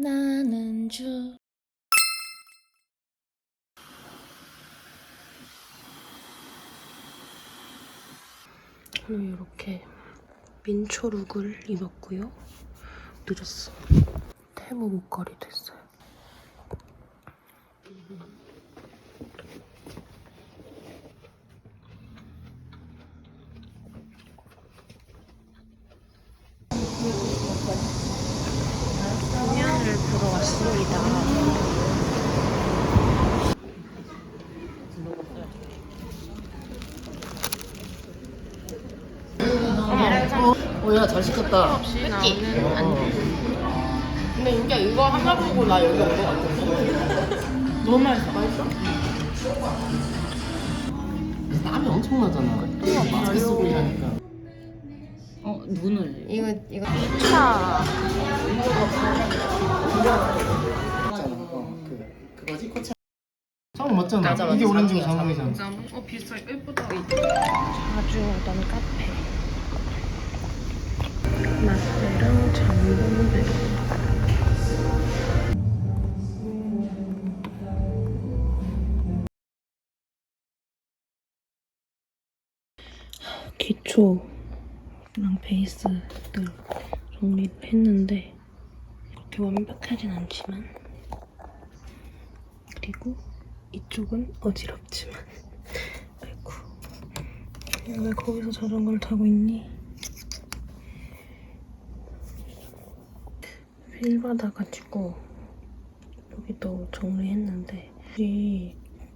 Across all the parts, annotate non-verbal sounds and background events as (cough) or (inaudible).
나는 주 오늘 이렇게 민초 룩을 입었고요. 늦었어. 태무 목걸이 됐어요. 공연을 보러 왔습니다. 어, 야, 잘 시켰다. 안 근데 이게 이거 하나 보고 나 여기 온거 같아. 너무 맛있어. 맛있어? 땀이 엄청 나잖아. 마스크 쓰고 일하니까. 어 눈을 이거 이거 차 맞잖아. 맞아, 이게 맞아. 오렌지고 자몽이야, 자몽이잖아. 어 비싸 예쁘다 자주 오던 카페 라떼랑 잠봉들 기초랑 베이스들 정립했는데 그렇게 완벽하진 않지만 그리고 이쪽은 어지럽지만. (laughs) 아이고 왜 거기서 자전거를 타고 있니? 휠 받아가지고 여기도 정리했는데 이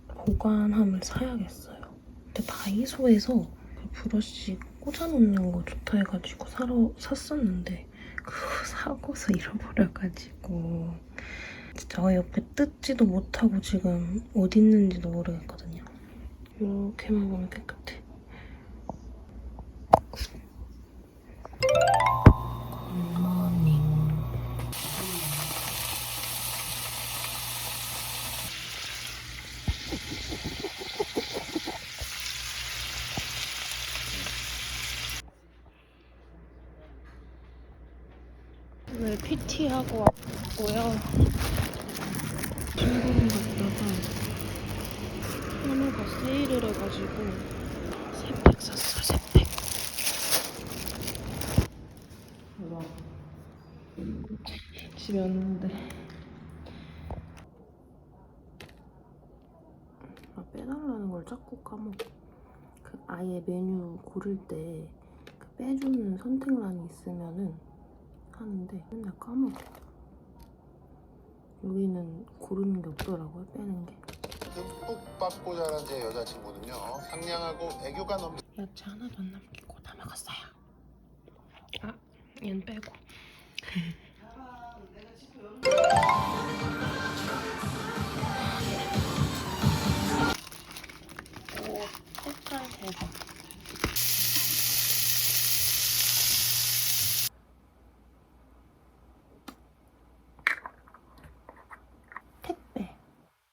보관함을 사야겠어요. 근데 다이소에서 그 브러쉬 꽂아놓는 거 좋다 해가지고 사러 샀었는데 그거 사고서 (laughs) 잃어버려가지고 진짜 어 옆에 뜯지도 못하고 지금 어디 있는지도 모르겠거든요. 이렇게만 보면 깨끗해. PT 하고 왔고요. 중국인 갔다가 한우가 세일을 해가지고 세 팩 샀어 세팩. 집에 왔는데. 아 빼달라는 걸 자꾸 까먹어 그 아예 메뉴 고를 때 그 빼주는 선택란이 있으면은 하는데 맨날 까먹어 여기는 고르는 게 없더라고요 빼는 게 듬뿍 받고 자란 제 여자친구는요 상냥하고 애교가 넘 야채 하나도 안 남기고 다 먹었어요. 아, 얘는 빼고. (laughs) 오, 색깔 대박.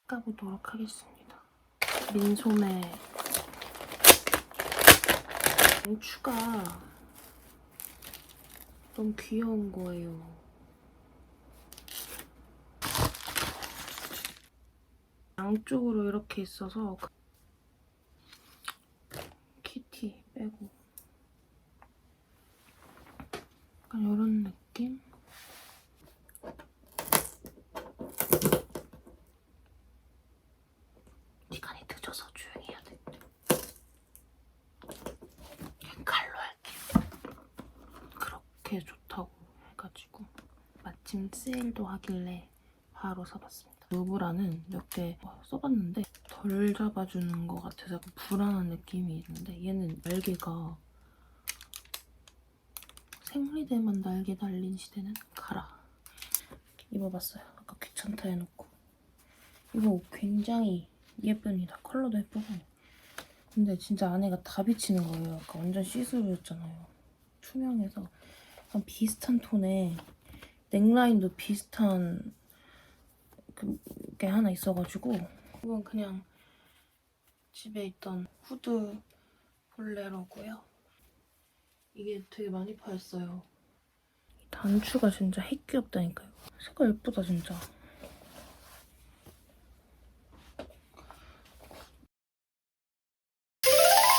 까보도록 하겠습니다. 민소매 양추가 너무 귀여운 거예요. 양쪽으로 이렇게 있어서 그- 키티 빼고 약간 이런 느낌? 시간이 늦어서 조용히 해야 돼. 그냥 칼로 할게. 그렇게 좋다고 해가지고 세일도 하길래 바로 사봤습니다. 누브라는 몇 개 써봤는데 덜 잡아주는 것 같아서 불안한 느낌이 있는데 얘는 날개가 생리대만 날개 달린 시대는 가라. 입어봤어요. 아까 귀찮다 해놓고. 이거 옷 굉장히 예쁩니다. 컬러도 예쁘고. 근데 진짜 안에가 다 비치는 거예요. 아까 완전 시스루였잖아요. 투명해서 비슷한 톤에 넥라인도 비슷한 그게 하나 있어가지고 이건 그냥 집에 있던 후드 볼레로고요. 이게 되게 많이 파였어요. 단추가 진짜 핵귀엽다니까요. 색깔 예쁘다 진짜.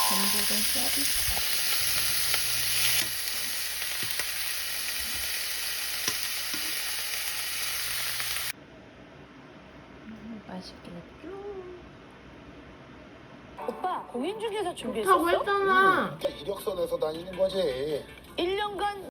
전복은 서비스. 음, 맛있겠죠? 오빠 공연 중에서 좋다고 준비했었어? 했잖아. 이력서내서 다니는 거지. 1년간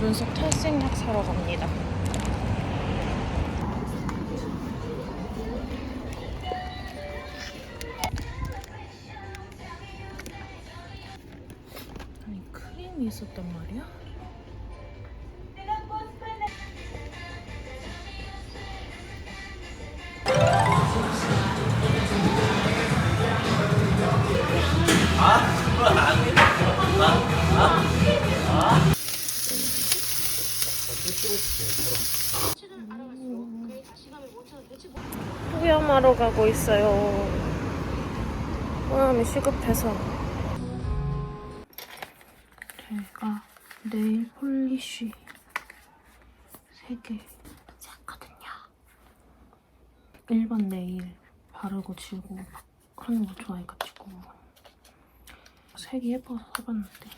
눈썹 탈색약 사러 갑니다. 뿌염하러 가고 있어요. 뿌염이 시급해서. 제가 네일 폴리쉬 3개 샀거든요. 일반 네일 바르고 지우고 막 그런 거 좋아해가지고 색이 예뻐서 사봤는데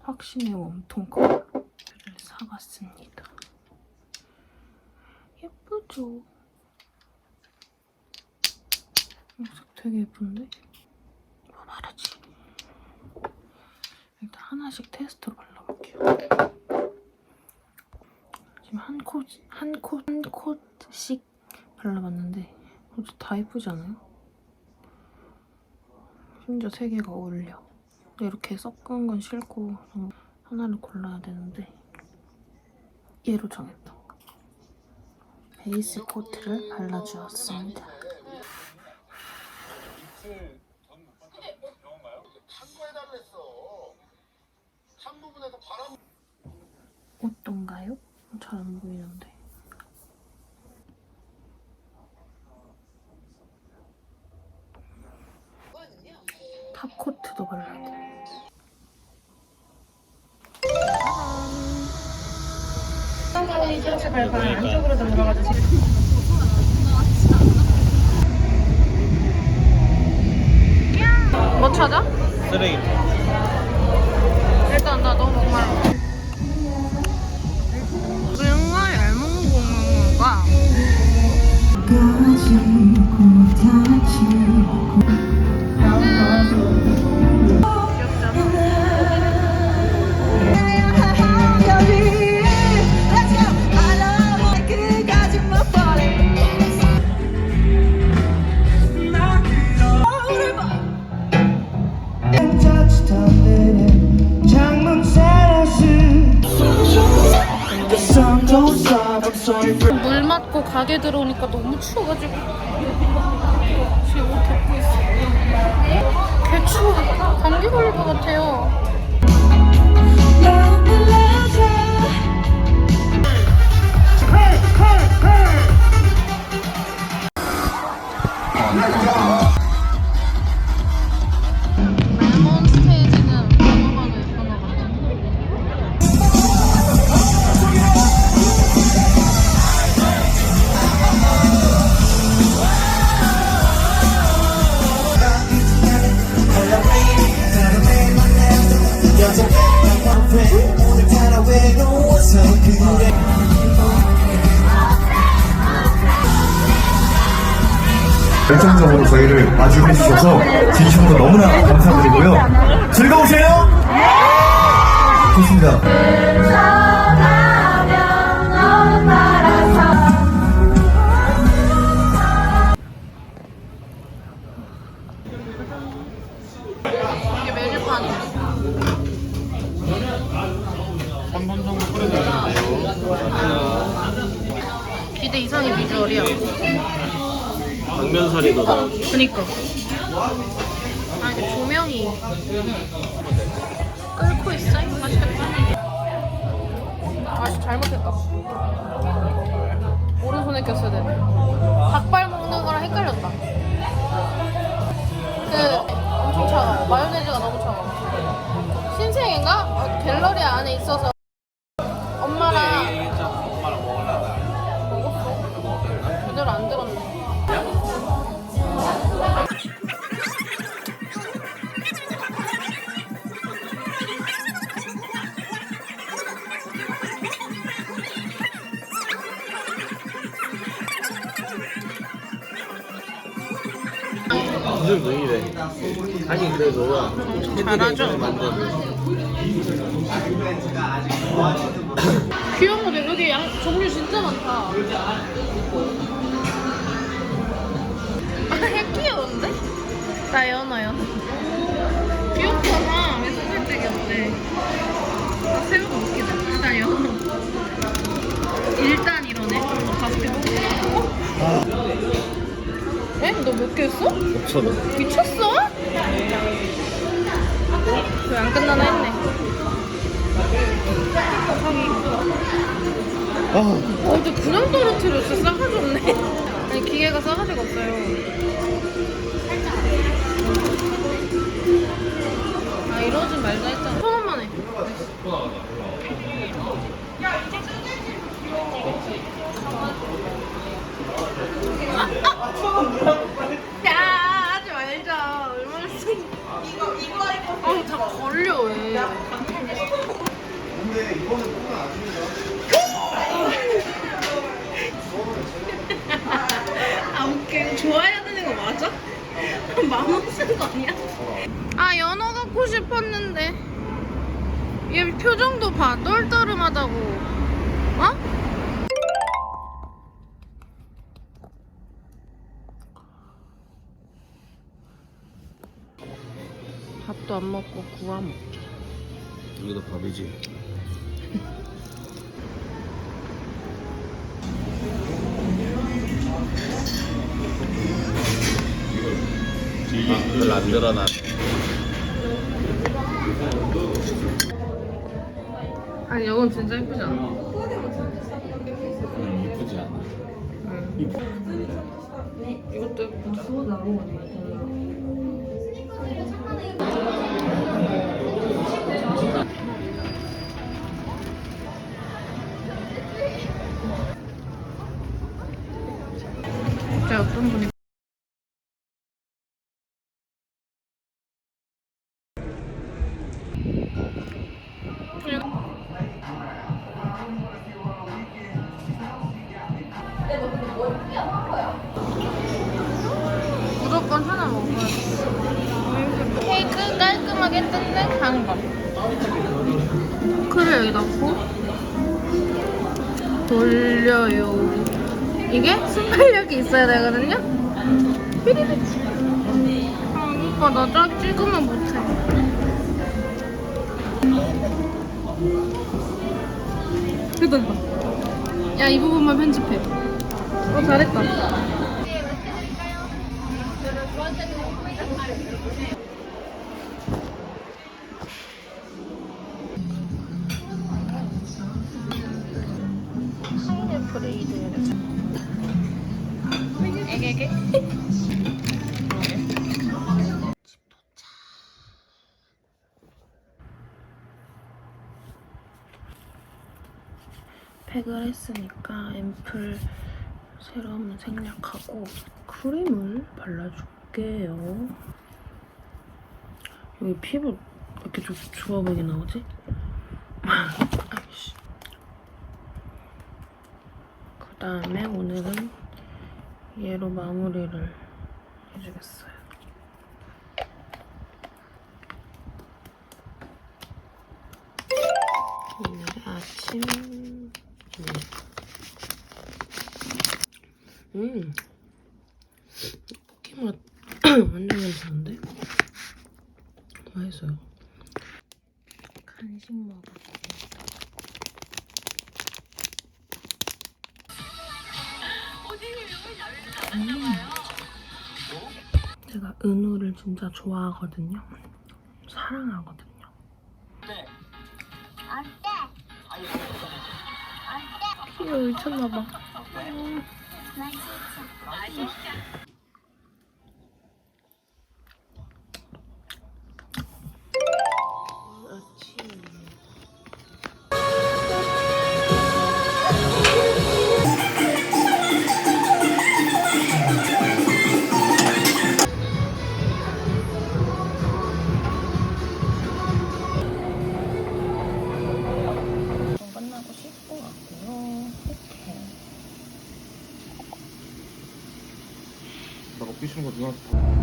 확신의 웜톤 컬러를 사봤습니다. 예쁘죠? 색 되게 예쁜데? 뭐 바르지? 일단 하나씩 테스트로 발라볼게요. 지금 한 콧, 한 콧, 한 콧씩 발라봤는데 다 예쁘지 않아요? 심지어 세 개가 어울려. 이렇게 섞은 건 싫고 좀 하나를 골라야 되는데 얘로 정했다. 베이스 코트를 발라주었습니다. 어떤가요? 잘 안 보이는데. 탑 코트도 발라야 돼. 뭐 찾아? 쓰레기. 일 물 맞고 가게 들어오니까 너무 추워가지고 지금 옷 덮고 있어. 개 추워. 감기 걸릴 것 같아요. 주셔서 진심으로 너무나 감사드리고요. 즐거우세요? 좋습니다. 이게 메뉴판이야. 3분 정도 끓여줘야 되는데요. 기대 이상의 비주얼이야. 당면살이 더 그니까. 아, 끓고 있어? 맛있겠다. 아씨 잘못했다. 오른손에 꼈어야 되네. 닭발 먹는 거랑 헷갈렸다. 그 엄청 차가워. 마요네즈가 너무 차가워. 신생인가? 어, 갤러리 안에 있어서 무슨 왜 이래? 아니 그래도 잘하죠? (coughs) 귀여운 거 여기 양 종류 진짜 많다. 아, (laughs) 귀여운데? 나 연어 연 5,000원 미쳤어? 왜 안 끝나나 했네. 가방이 아. 어, 근데 그냥 떨어뜨려 진짜 싸가지 없네. 아니 기계가 싸가지가 없어요. 아 이러진 말자 했잖아. 천 원만 해. 싶었는데 얘 표정도 봐 똘똘하다고 어? 밥도 안 먹고 구워 먹자 이거 밥이지. 아, 별로 안 드러나. 아니 이건 진짜 예쁘지 않아? 음, 이쁘지 않아. 이것도 예쁘다 깔끔하게 뜯는 방법. 크를 여기 넣고 돌려요. 이게 순발력이 있어야 되거든요. 삐리릭. 아, 오빠 나짜 찍으면 못해. 됐다, 됐다. 야, 이 부분만 편집해. 어, 잘했다. 팩을 했으니까 앰플 세럼은 생략하고 크림을 발라줄게요 여기 피부 왜 이렇게 좀 좋아 보이게 나오지? (laughs) 아이씨 그 다음에 오늘은 얘로 마무리를 해주겠어요. 오늘 아침 음, 음. 포켓맛 (clears throat) 완전 괜찮은데? 맛있어요. 간식 먹어. 제가 은우를 진짜 좋아하거든요. 사랑하거든요. 이거 미쳤나봐. 끝나고 那我知道